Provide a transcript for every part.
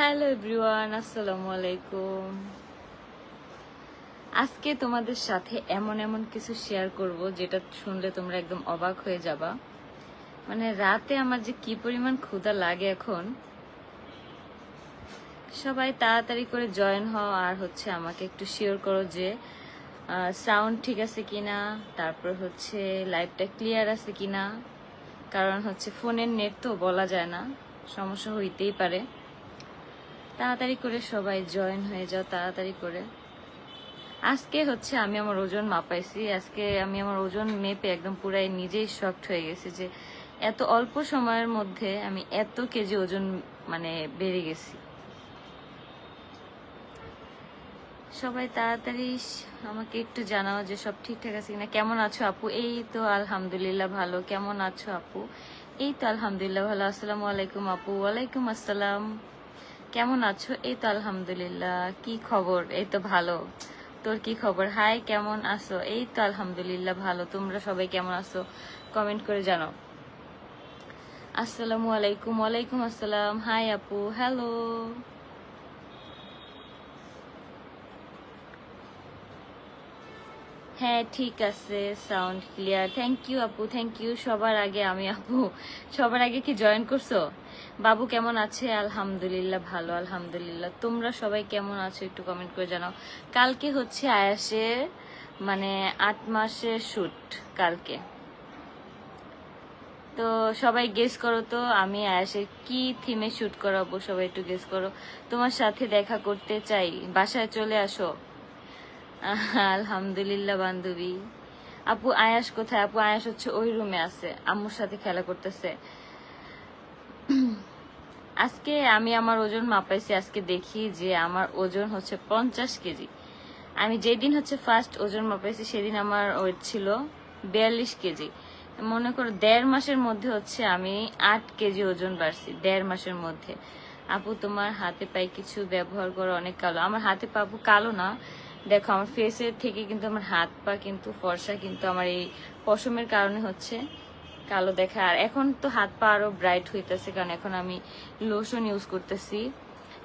Hello everyone, আসসালামু আলাইকুম। আজকে তোমাদের সাথে এমন এমন কিছু শেয়ার করব যেটা শুনলে তোমরা একদম অবাক হয়ে যাবা। মানে রাতে আমার যে কি পরিমাণ ক্ষুধা লাগে এখন। সবাই তাড়াতাড়ি করে জয়েন হও আর হচ্ছে আমাকে একটু শিওর করো যে সাউন্ড ঠিক আছে কিনা, তারপর হচ্ছে লাইভটা ক্লিয়ার আছে কিনা। কারণ হচ্ছে ফোনের নেট তো বলা যায় না, সমস্যা হইতেই পারে। তাড়াতাড়ি করে সবাই জয়েন হয়ে যাও, তাড়াতাড়ি করে। আজকে হচ্ছে আমি আমার ওজন মাপাইছি। আজকে আমি আমার ওজন মেপে একদম পুরাই নিজেই শক্ট হয়ে গেছি যে এত অল্প সময়ের মধ্যে আমি এত কেজি ওজন মানে বেড়ে গেছি। সবাই তাড়াতাড়ি আমাকে একটু জানাও যে সব ঠিকঠাক আছে কিনা। কেমন আছো আপু? এই তো আলহামদুলিল্লাহ ভালো। কেমন আছো আপু? এই তো আলহামদুলিল্লাহ ভালো। আসসালামু আলাইকুম আপু। ওয়ালাইকুম আসসালাম। কেমন আছো? এই তো আলহামদুলিল্লাহ। কি খবর? এই তো ভালো। তোর কি খবর? হাই, কেমন আছো? এই তো আলহামদুলিল্লাহ, ভালো। তোমরা সবাই কেমন আছো? কমেন্ট করে জানাও। আসসালামু আলাইকুম। ওয়ালাইকুম আসসালাম। হাই আপু। হ্যালো। হ্যাঁ ঠিক আছে সাউন্ড ক্লিয়ার থ্যাংক ইউ আপু থ্যাংক ইউ সবার আগে আমি, আপু, সবার আগে কি জয়েন করছ? বাবু কেমন আছে? আলহামদুলিল্লাহ, ভালো, আলহামদুলিল্লাহ। তোমরা সবাই কেমন আছো একটু কমেন্ট করে জানাও। কালকে হচ্ছে আয়াসের মানে আট মাসের শুট কালকে। তো সবাই গেস করো তো, আমি আয়াসের কি থিমে শুট করাবো? সবাই একটু গেস করো। তোমার সাথে দেখা করতে চাই। বাসায় চলে আসো। আলহামদুলিল্লাহ বান্ধবী। আপু আয়াস কোথায়? আপু আয়াস হচ্ছে ওই রুমে আছে, আম্মুর সাথে খেলা করতেছে। আজকে আমি আমার ওজন মাপাইছি, আজকে দেখি যে আমার ওজন হচ্ছে পঞ্চাশ কেজি। আমি যেদিন হচ্ছে ফার্স্ট ওজন মাপাইছি, সেদিন আমার ওয়েট ছিল বিয়াল্লিশ কেজি। মনে করো দেড় মাসের মধ্যে হচ্ছে আমি আট কেজি ওজন বাড়ছি, দেড় মাসের মধ্যে। আপু, তোমার হাতে পায়ে কিছু ব্যবহার করো অনেক কালো। আমার হাতে পা কালো না দেখো, আমার ফেসের থেকে কিন্তু আমার হাত পা কিন্তু ফর্সা, কিন্তু আমার এই পশমের কারণে হচ্ছে কালো দেখা। আর এখন তো হাত পা আরও ব্রাইট হইতেছে, কারণ এখন আমি লোশন ইউজ করতেছি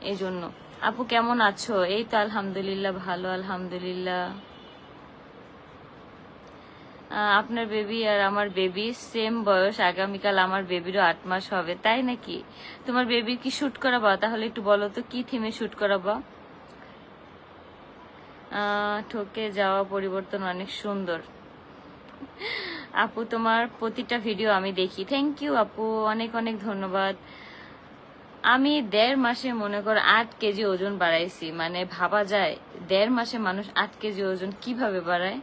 এই জন্য আপু, কেমন আছো? এই তো আলহামদুলিল্লাহ, ভালো, আলহামদুলিল্লাহ। আপনার বেবি আর আমার বেবি সেম বয়স, আগামীকাল আমার বেবিরও আট মাস হবে, তাই নাকি? তোমার বেবির কি শুট করাবা? তাহলে একটু বলো তো, কি থিমে শুট করাবা? ঠকে যাওয়া পরিবর্তন অনেক সুন্দর। আপু, তোমার প্রতিটা ভিডিও আমি দেখি। থ্যাংক ইউ আপু। অনেক অনেক ধন্যবাদ। আমি দেড় মাসে মনে কর আট কেজি ওজন বাড়াইছি। মানে ভাবা যায়, দেড় মাসে মানুষ আট কেজি ওজন কীভাবে বাড়ায়?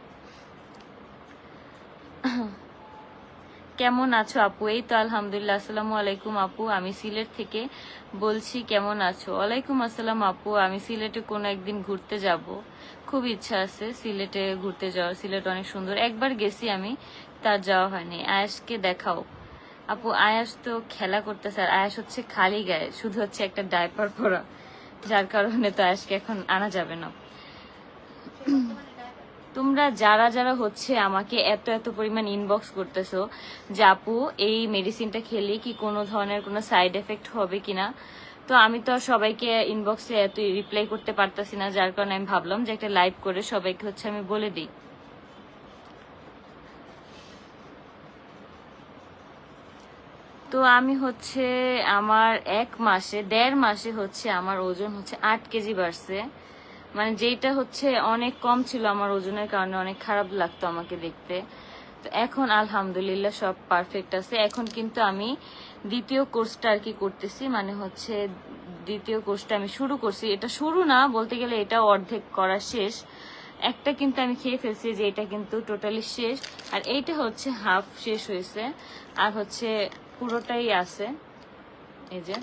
কেমন আছো আপু? এই তো আলহামদুলিল্লাহ। আসসালামু আলাইকুম আপু। আমি সিলেট থেকে বলছি, কেমন আছো? ওয়ালাইকুম আসসালাম আপু। আমি সিলেটে কোনো একদিন ঘুরতে যাব। খুব ইচ্ছা আছে সিলেটে ঘুরতে যাওয়ার। সিলেট অনেক সুন্দর। একবার গেছি আমি, তার যাওয়া হয়নি। আয়াসকে দেখাও। আপু আয়াস তো খেলা করতেছে। আর আয়াস হচ্ছে খালি গায়ে। শুধু হচ্ছে একটা ডাইপার পরা। যার কারণে তো আয়াসকে এখন আনা যাবে না। তোমরা যারা যারা হচ্ছে আমাকে এত এত পরিমাণ ইনবক্স করতেছো যে আপু, এই মেডিসিনটা খেলে কি কোনো ধরনের কোনো সাইড এফেক্ট হবে কিনা? তো আমি তো সবাইকে ইনবক্সে এত রিপ্লাই করতে পারতাছি না, যার কারণে আমি ভাবলাম যে একটা লাইভ করে সবাইকে হচ্ছে আমি বলে দিই। তো আমি হচ্ছে আমার এক মাসে, দেড় মাসে হচ্ছে আমার ওজন হচ্ছে আট কেজি বাড়ছে। মানে যেটা হচ্ছে অনেক কম ছিল আমার ওজনের কারণে অনেক খারাপ লাগতো আমাকে দেখতে। তো এখন আলহামদুলিল্লাহ সব পারফেক্ট আছে। এখন কিন্তু আমি দ্বিতীয় কোর্সটা আর কি করতেছি মানে হচ্ছে দ্বিতীয় কোর্সটা আমি শুরু করছি। এটা শুরু না, বলতে গেলে এটা অর্ধেক করা শেষ। একটা কিন্তু আমি খেয়ে ফেলছি যে এটা কিন্তু টোটালি শেষ। আর এইটা হচ্ছে হাফ শেষ হয়েছে। আর হচ্ছে পুরোটাই আছে। এই যে।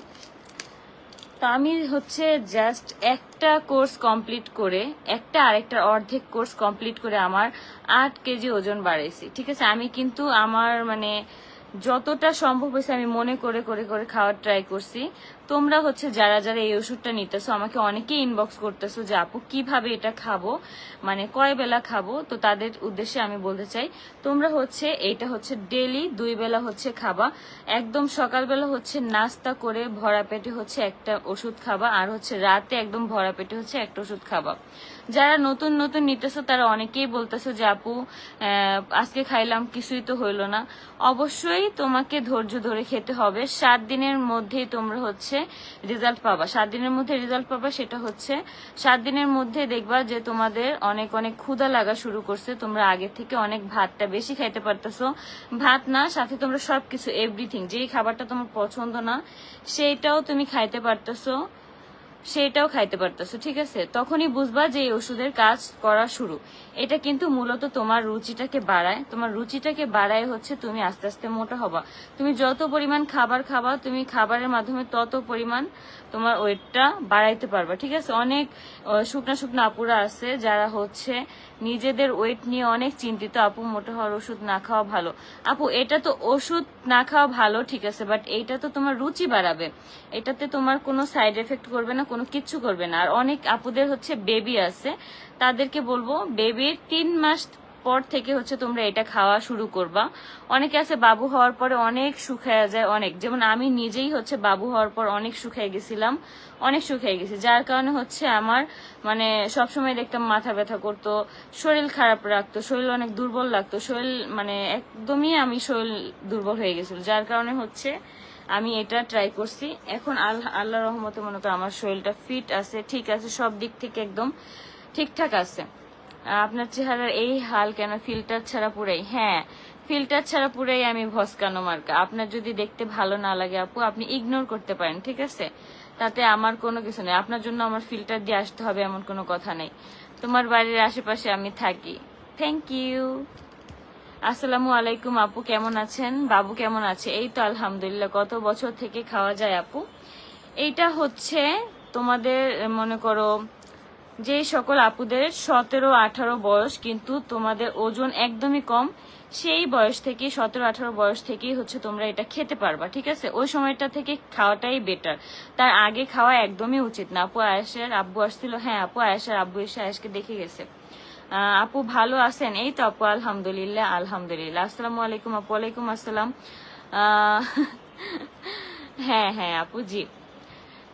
তো আমি হচ্ছে জাস্ট একটা কোর্স কমপ্লিট করে, একটা আরেকটা অর্ধেক কোর্স কমপ্লিট করে আমার আট কেজি ওজন বাড়াইছি। ঠিক আছে? আমি কিন্তু আমার মানে যতটা সম্ভব হয়েছে, আমি মনে করে করে করে খাওয়ার ট্রাই করছি। তোমরা হচ্ছে যারা যারা এই ওষুধটা নিতেছো, আমাকে অনেকেই ইনবক্স করতেছো যে, আপু, কীভাবে এটা খাব? মানে কয় বেলা খাব? তো তাদের উদ্দেশ্যে আমি বলতে চাই, তোমরা হচ্ছে এটা হচ্ছে ডেলি দুই বেলা হচ্ছে খাবা। একদম সকালবেলা হচ্ছে নাস্তা করে ভরা পেটে হচ্ছে একটা ওষুধ খাবা আর হচ্ছে রাতে একদম ভরা পেটে হচ্ছে একটা ওষুধ খাবা। যারা নতুন নতুন নিতেছো, তারা অনেকেই বলতেছো যে, আপু আজকে খাইলাম, কিছুই তো হইল না। অবশ্যই তোমাকে ধৈর্য ধরে খেতে হবে। সাত দিনের মধ্যেই তোমরা হচ্ছে রেজাল্ট পাবা। সাত দিনের মধ্যে রেজাল্ট পাবা সেটা হচ্ছে সাত দিনের মধ্যে দেখবা যে তোমাদের অনেক অনেক ক্ষুধা লাগা শুরু করছে। তোমরা আগে থেকে অনেক ভাতটা বেশি খাইতে পারতেছো। ভাত না, সাথে তোমরা সবকিছু এভরিথিং যেই খাবারটা তোমার পছন্দ না, সেইটাও তুমি খাইতে পারতেছো। সেটাও খাইতে পারতেছো, ঠিক আছে? তখনই বুঝবা যে এই ওষুধের কাজ করা শুরু। এটা কিন্তু মূলত তোমার রুচিটাকে বাড়ায়। তোমার রুচিটাকে বাড়ায় হচ্ছে তুমি আস্তে আস্তে মোটা হবা। তুমি যত পরিমাণ খাবার খাবা, তুমি খাবারের মাধ্যমে তত পরিমাণ তোমার ওয়েটটা বাড়াইতে পারবা, ঠিক আছে? অনেক শুকনা শুকনা আপুরা আছে যারা হচ্ছে নিজেদের ওয়েট নিয়ে অনেক চিন্তিত, আপু, মোটা হওয়ার ওষুধ না খাওয়া ভালো। আপু, এটা তো ওষুধ না খাওয়া ভালো, ঠিক আছে বাট এইটা তো তোমার রুচি বাড়াবে। এটাতে তোমার কোনো সাইড এফেক্ট করবে না, কোনো কিচ্ছু করবে না। আর অনেক আপুদের হচ্ছে বেবি আছে তাদেরকে বলব বেবির তিন মাস পর থেকে হচ্ছে তোমরা এটা খাওয়া শুরু করবা। অনেকে আছে বাবু হওয়ার পরে অনেক শুকায় যায়, অনেক। যেমন আমি নিজেই হচ্ছে বাবু হওয়ার পর অনেক শুকায় গেছিলাম, অনেক শুকিয়ে গেছি। যার কারণে হচ্ছে আমার মানে সবসময় দেখতাম মাথা ব্যথা করতো, শরীর খারাপ রাখতো, শরীর অনেক দুর্বল লাগতো, শরীর মানে একদমই আমি শরীর দুর্বল হয়ে গেছিল। যার কারণে হচ্ছে আমি এটা ট্রাই করছি। এখন আল্লাহ আল্লাহ রহমতে মনে করো আমার শরীরটা ফিট আছে, ঠিক আছে, সব দিক থেকে একদম ঠিকঠাক আছে। আপনার চেহারার এই হাল কেন? ফিল্টার ছাড়া পুরাই। হ্যাঁ ফিল্টার ছাড়া পুরাই আমি ভস্কানো মার্কা। আপনার যদি দেখতে ভালো না লাগে আপু, আপনি ইগনোর করতে পারেন, ঠিক আছে? তাতে আমার কোনো কিছু নেই। আপনার জন্য আমার ফিল্টার দিয়ে আসতে হবে এমন কোনো কথা নেই। তোমার বাড়ির আশেপাশে আমি থাকি। থ্যাংক ইউ আসসালামু আলাইকুম আপু, কেমন আছেন? বাবু কেমন আছে? এই তো আলহামদুলিল্লাহ, কত বছর থেকে খাওয়া যায় আপু? এইটা হচ্ছে তোমাদের, মনে করো যে সকল আপুদের সতেরো, আঠারো বয়স, কিন্তু তোমাদের ওজন একদমই কম, সেই বয়স থেকে সতেরো, আঠারো বয়স থেকেই হচ্ছে তোমরা এটা খেতে পারবা, ঠিক আছে? ওই সময়টা থেকে খাওয়াটাই বেটার তার আগে খাওয়া একদমই উচিত না। আপু আয়েসের আব্বু আসছিল। হ্যাঁ আপু আয়েসের আব্বু এসে আয়েসকে দেখে গেছে। আপু ভালো আছেন? এই তো আপু, আলহামদুলিল্লাহ আলহামদুলিল্লাহ। আসসালামু আলাইকুম আপু আলাইকুম আসসালাম। হ্যাঁ হ্যাঁ আপু, জি।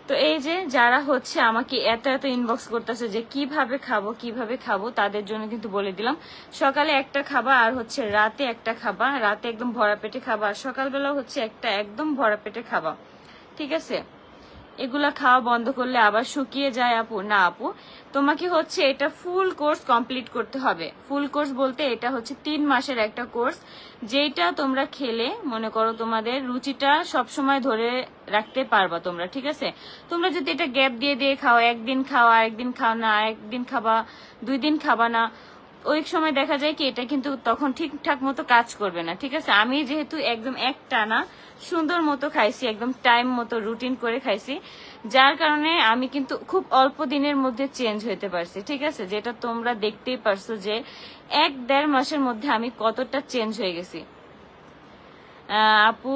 তো এই যে যারা হচ্ছে আমাকে এত এত ইনবক্স করতেছে যে কীভাবে খাব কীভাবে খাব, তাদের জন্য কিন্তু বলে দিলাম। সকালে একটা খাবা আর হচ্ছে রাতে একটা খাবা রাতে একদম ভরা পেটে খাবা আর সকালবেলা হচ্ছে একটা একদম ভরা পেটে খাবা ঠিক আছে? এগুলা খাওয়া বন্ধ করলে আবার শুকিয়ে যায় আপু। না আপু, তোমাকে হচ্ছে এটা ফুল কোর্স কমপ্লিট করতে হবে। ফুল কোর্স বলতে এটা হচ্ছে তিন মাসের একটা কোর্স যেটা তোমরা খেলে, মনে করো তোমাদের রুচিটা সব সময় ধরে রাখতে পারবা তোমরা, ঠিক আছে? তোমরা যদি এটা গ্যাপ দিয়ে দিয়ে খাও, একদিন খাওয়া একদিন খাও না একদিন খাবা, দুই দিন খাবা না ওই সময় দেখা যায় কি, এটা কিন্তু তখন ঠিকঠাক মতো কাজ করবে না, ঠিক আছে? আমি যেহেতু একদম এক টানা সুন্দর মতো খাইছি, একদম টাইম মতো রুটিন করে খাইছি, যার কারণে আমি কিন্তু খুব অল্প দিনের মধ্যে চেঞ্জ হইতে পারছি, ঠিক আছে? যেটা তোমরা দেখতেই পারছ যে এক দেড় মাসের মধ্যে আমি কতটা চেঞ্জ হয়ে গেছি। আপু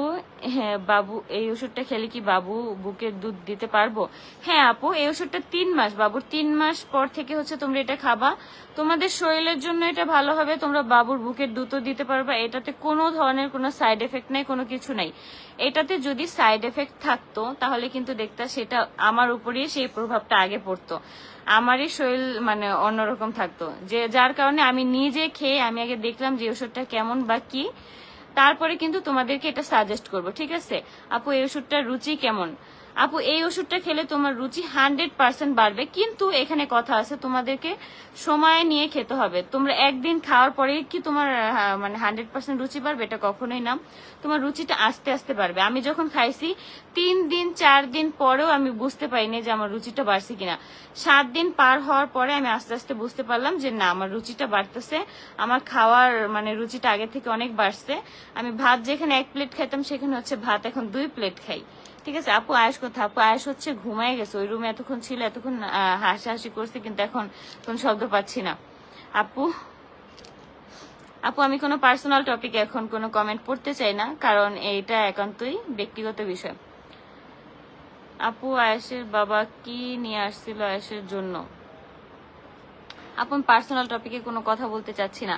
হ্যাঁ বাবু, এই ওষুধটা খেলে কি বাবু বুকের দুধ দিতে পারব? হ্যাঁ আপু, এই ওষুধটা তিন মাস, বাবুর তিন মাস পর থেকে হচ্ছে তোমরা এটা খাবা। তোমাদের শরীরের জন্য এটা ভালো হবে, তোমরা বাবুর বুকের দুধও দিতে পারবা। এটাতে কোনো ধরনের কোনো সাইড এফেক্ট নাই, কোনো কিছু নাই। এটাতে যদি সাইড এফেক্ট থাকতো, তাহলে কিন্তু দেখতা সেটা আমার উপরেই সেই প্রভাবটা আগে পড়তো। আমারই শরীর মানে অন্যরকম থাকতো। যে যার কারণে আমি নিজে খেয়ে আমি আগে দেখলাম যে ওষুধটা কেমন বা কি। তারপরে কিন্তু তোমাদেরকে এটা সাজেস্ট করব ঠিক আছে? আপু এই ওষুধটার রুচি কেমন? আপু, এই ওষুধটা খেলে তোমার রুচি হান্ড্রেড পার্সেন্ট বাড়বে। কিন্তু এখানে কথা আছে, তোমাদেরকে সময় নিয়ে খেতে হবে। তোমরা একদিন খাওয়ার পরে কি তোমার মানে হান্ড্রেড পার্সেন্ট রুচি বাড়বে? এটা কখনোই না। তোমার রুচিটা আস্তে আস্তে বাড়বে। আমি যখন খাইছি, তিন দিন, চার দিন পরেও আমি বুঝতে পারিনি যে আমার রুচিটা বাড়ছে কিনা। সাত দিন পার হওয়ার পরে আমি আস্তে আস্তে বুঝতে পারলাম যে না, আমার রুচিটা বাড়তেছে। আমার খাওয়ার মানে রুচিটা আগে থেকে অনেক বাড়ছে। আমি ভাত যেখানে এক প্লেট খাইতাম, সেখানে হচ্ছে ভাত। এখন দুই প্লেট খাই। ঠিক আছে, আপু আয়েস কোথা থাকব আয়েস হচ্ছে ঘুমাই গেছে। ওই রুমে এতক্ষণ ছিল, এতক্ষণ হাসাহাসি করছে, কিন্তু এখন কোন শব্দ পাচ্ছি না। আপু? আপু, আমি কোনো পার্সোনাল টপিকে এখন কোনো কমেন্ট পড়তে চাই না, কারণ এইটা একান্তই ব্যক্তিগত বিষয়। আপু আয়াসের বাবা কি নিয়ে আসছিল আয়েশের জন্য? আপু পার্সোনাল টপিকে কোনো কথা বলতে চাচ্ছি না।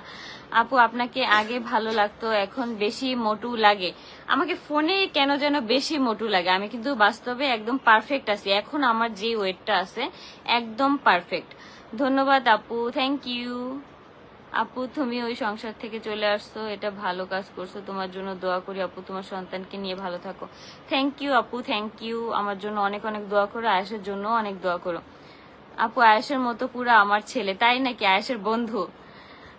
আপু, আপনাকে আগে ভালো লাগতো, এখন বেশি মোটু লাগে। আমাকে ফোনে কেন যেন বেশি মোটু লাগে? আমি কিন্তু বাস্তবে একদম পারফেক্ট আছি। এখন আমার যে ওয়েটটা আছে, একদম পারফেক্ট ধন্যবাদ, আপু। থ্যাংক ইউ আপু, তুমি ওই সংসার থেকে চলে আসছো, এটা ভালো কাজ করছ। তোমার জন্য দোয়া করি, আপু, তোমার সন্তানকে নিয়ে ভালো থাকো। থ্যাংক ইউ আপু থ্যাংক ইউ আমার জন্য অনেক অনেক দোয়া করো, আয়েশের জন্য অনেক দোয়া করো। আপু, আয়েশের মতো পুরো আমার ছেলে, তাই নাকি? আয়েশের বন্ধু।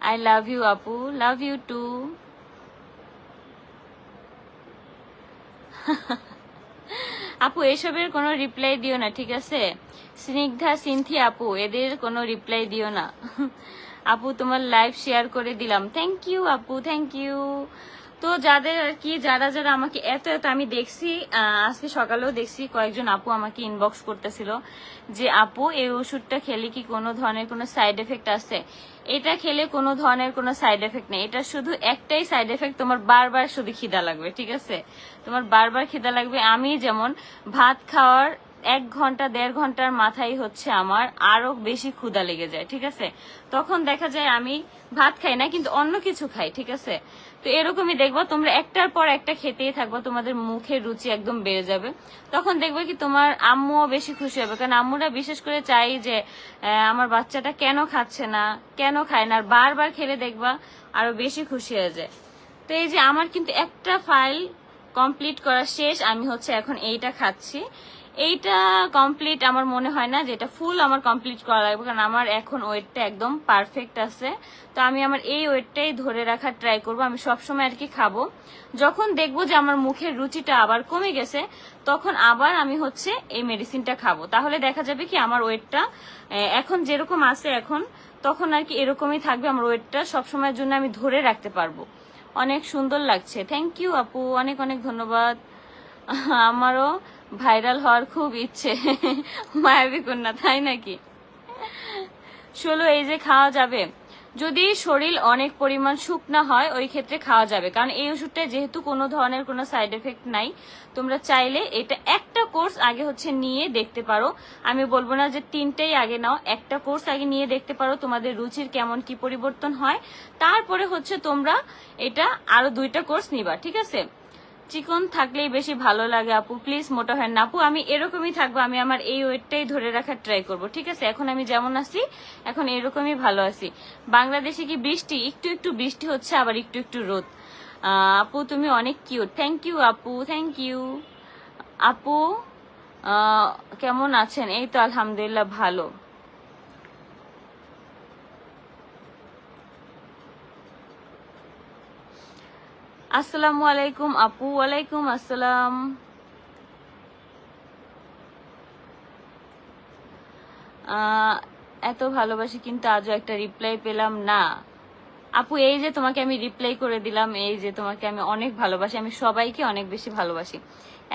আই লাভ ইউ আপু। লাভ ইউ টু আপু, এসবের কোনো রিপ্লাই দিও না, ঠিক আছে? স্নিগ্ধা, সিনথি, আপু, এদের কোনো রিপ্লাই দিও না। আপু, তোমার লাইভ শেয়ার করে দিলাম। থ্যাংক ইউ আপু থ্যাংক ইউ তো যাদের আর কি, যারা যারা আমাকে এত এত আমি দেখছি আজকে সকালেও দেখছি কয়েকজন আপু আমাকে ইনবক্স করতেছিল যে, আপু, এই ওষুধটা খেলে কি কোনো ধরনের কোনো সাইড এফেক্ট আছে? এটা খেলে কোনো ধরনের কোনো সাইড এফেক্ট নেই। এটা শুধু একটাই সাইড এফেক্ট তোমার বারবার শুধু খিদা লাগবে, ঠিক আছে? তোমার বারবার খিদা লাগবে। আমি যেমন ভাত খাওয়ার এক ঘণ্টা, দেড় ঘণ্টার মাথায় হচ্ছে আমার আরও বেশি ক্ষুদা লেগে যায়, ঠিক আছে? তখন দেখা যায় আমি ভাত খাই না, কিন্তু অন্য কিছু খাই, ঠিক আছে? তো এরকমই দেখব, তোমরা একটার পর একটা খেতেই থাকব, তোমাদের মুখের রুচি একদম বেড়ে যাবে। তখন দেখবে কি তোমার আম্মুও বেশি খুশি হবে, কারণ আম্মুরা বিশেষ করে চাই যে আমার বাচ্চাটা কেন খাচ্ছে না, কেন খায় না, আর বারবার খেলে দেখবা আরও বেশি খুশি হয়ে যায়। তো এই যে আমার কিন্তু একটা ফাইল কমপ্লিট করা শেষ, আমি হচ্ছে এখন এইটা খাচ্ছি। এইটা কমপ্লিট আমার মনে হয় না যে এটা ফুল আমার কমপ্লিট করা লাগবে, কারণ আমার এখন ওয়েটটা একদম পারফেক্ট আছে। তো আমি আমার এই ওয়েটটাই ধরে রাখার ট্রাই করব, আমি সবসময় আর কি খাব। যখন দেখব যে আমার মুখের রুচিটা আবার কমে গেছে, তখন আবার আমি হচ্ছে এই মেডিসিনটা খাব। তাহলে দেখা যাবে কি আমার ওয়েটটা এখন যেরকম আছে এখন, তখন আর কি এরকমই থাকবে, আমার ওয়েটটা সবসময়ের জন্য আমি ধরে রাখতে পারব। অনেক সুন্দর লাগছে। থ্যাংক ইউ আপু, অনেক অনেক ধন্যবাদ। আমারও ভাইরাল হওয়ার খুব ইচ্ছে। মায়াবী কন্যা, তাই নাকি? ষোলো এই যে খাওয়া যাবে। যদি শরীর অনেক পরিমাণ শুকনা হয়, ওই ক্ষেত্রে খাওয়া যাবে। কারণ এই ওষুধটা যেহেতু কোনো ধরনের কোনো সাইড এফেক্ট নাই, তোমরা চাইলে এটা একটা কোর্স আগে হচ্ছে নিয়ে দেখতে পারো। আমি বলব না যে তিনটেই আগে নাও, একটা কোর্স আগে নিয়ে দেখতে পারো তোমাদের রুচির কেমন কি পরিবর্তন হয়। তারপরে হচ্ছে তোমরা এটা আরও দুইটা কোর্স নিবা, ঠিক আছে? চিকন থাকলেই বেশি ভালো লাগে, আপু। প্লিজ মোটা হয় না। আপু, আমি এরকমই থাকব। আমি আমার এই ওয়েটটাই ধরে রাখার ট্রাই করব, ঠিক আছে? এখন আমি যেমন আছি, এখন এরকমই ভালো আছি। বাংলাদেশে কি বৃষ্টি? একটু একটু বৃষ্টি হচ্ছে, আবার একটু একটু রোদ। আপু, তুমি অনেক কিউট থ্যাংক ইউ আপু। থ্যাংক ইউ আপু কেমন আছেন? এই তো আলহামদুলিল্লাহ ভালো। আসসালামু আলাইকুম আপু, ওয়ালাইকুম আসসালাম। এত ভালোবাসি কিন্তু আজও একটা রিপ্লাই পেলাম না। আপু, এই যে তোমাকে আমি রিপ্লাই করে দিলাম, এই যে তোমাকে আমি অনেক ভালোবাসি, আমি সবাইকে অনেক বেশি ভালোবাসি।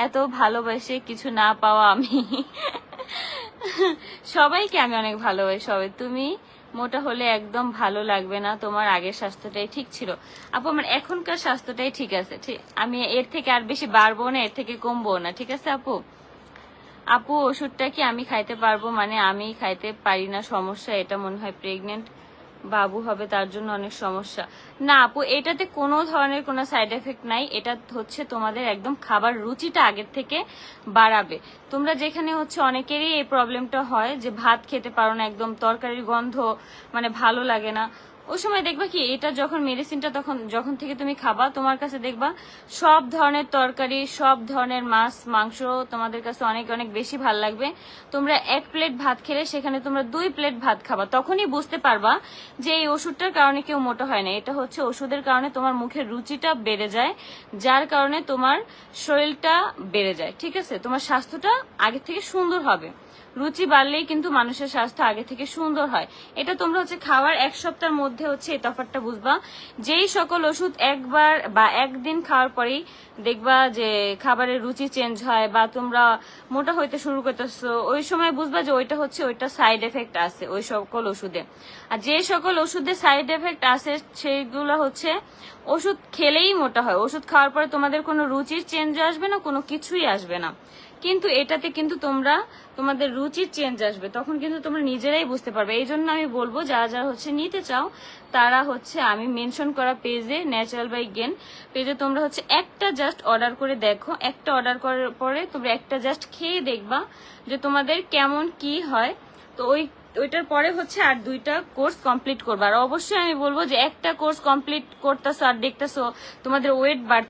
এত ভালোবাসে কিছু না পাওয়া আমি। সবাইকে আমি অনেক ভালোবাসি, সবাই। তুমি? মোটা হলে একদম ভালো লাগবে না, তোমার আগের স্বাস্থ্যটাই ঠিক ছিল। আপু, আমার এখনকার স্বাস্থ্যটাই ঠিক আছে, ঠিক, আমি এর থেকে আর বেশি বাড়বো না, এর থেকে কমবো না, ঠিক আছে আপু? আপু, ওষুধটা কি আমি খাইতে পারব? মানে আমি খাইতে পারি না, সমস্যা, এটা মনে হয় প্রেগনেন্ট বাবু হবে, তার জন্য অনেক সমস্যা। না আপু, এটাতে কোনো ধরনের কোনো সাইড এফেক্ট নাই। এটা হচ্ছে তোমাদের একদম খাবার রুচিটা আগের থেকে বাড়াবে। তোমরা যেখানে হচ্ছে অনেকেরই এই প্রবলেমটা হয় যে ভাত খেতে পারো না, একদম তরকারির গন্ধ মানে ভালো লাগে না। ওই সময় দেখবা কি, এটা যখন মেডিসিনটা তখন, যখন থেকে তুমি খাবা, তোমার কাছে দেখবা সব ধরনের তরকারি, সব ধরনের মাছ, মাংস তোমাদের কাছে অনেক অনেক বেশি ভালো লাগবে। তোমরা এক প্লেট ভাত খেলে সেখানে তোমরা দুই প্লেট ভাত খাবা। তখনই বুঝতে পারবা যে এই ওষুধটার কারণে কেউ মোটা হয় না। এটা হচ্ছে ওষুধের কারণে তোমার মুখের রুচিটা বেড়ে যায়, যার কারণে তোমার শরীরটা বেড়ে যায়, ঠিক আছে? তোমার স্বাস্থ্যটা আগে থেকে সুন্দর হবে। রুচি বাড়লেই কিন্তু মানুষের স্বাস্থ্য আগে থেকে সুন্দর হয়। এটা তোমরা হচ্ছে খাওয়ার এক সপ্তাহের মধ্যে মধ্যে হচ্ছে এই তফাৎটা বুঝবা। যেই সকল ওষুধ একবার বা একদিন খাওয়ার পরেই দেখবা যে খাবারের রুচি চেঞ্জ হয় বা তোমরা মোটা হইতে শুরু করতেছো, ওই সময় বুঝবা যে ওইটা হচ্ছে ওইটা সাইড এফেক্ট আছে ওই সকল ওষুধে। আর যে সকল ওষুধে সাইড এফেক্ট আছে সেইগুলো হচ্ছে ওষুধ খেলেই মোটা হয়। ওষুধ খাওয়ার পরে তোমাদের কোনো রুচির চেঞ্জ আসবে না, কোনো কিছুই আসবে না। কিন্তু এটাতে কিন্তু তোমরা, তোমাদের রুচির চেঞ্জ আসবে। তখন কিন্তু তোমরা নিজেরাই বুঝতে পারবে। এই জন্য আমি বলব, যারা যারা হচ্ছে নিতে চাও তারা হচ্ছে, আমি মেনশন করা পেজে ন্যাচারাল বাই গেন পেজে তোমরা হচ্ছে একটা জাস্ট অর্ডার করে দেখো। একটা অর্ডার করার পরে তোমরা একটা জাস্ট খেয়ে দেখবা যে তোমাদের কেমন কি হয়। তো ওই, ওইটার পরে হচ্ছে আর দুইটা কোর্স কমপ্লিট করবা। আর অবশ্যই আমি বলব যে একটা কোর্স কমপ্লিট করতেছো আর দেখতেছো তোমাদের ওয়েট বাড়তে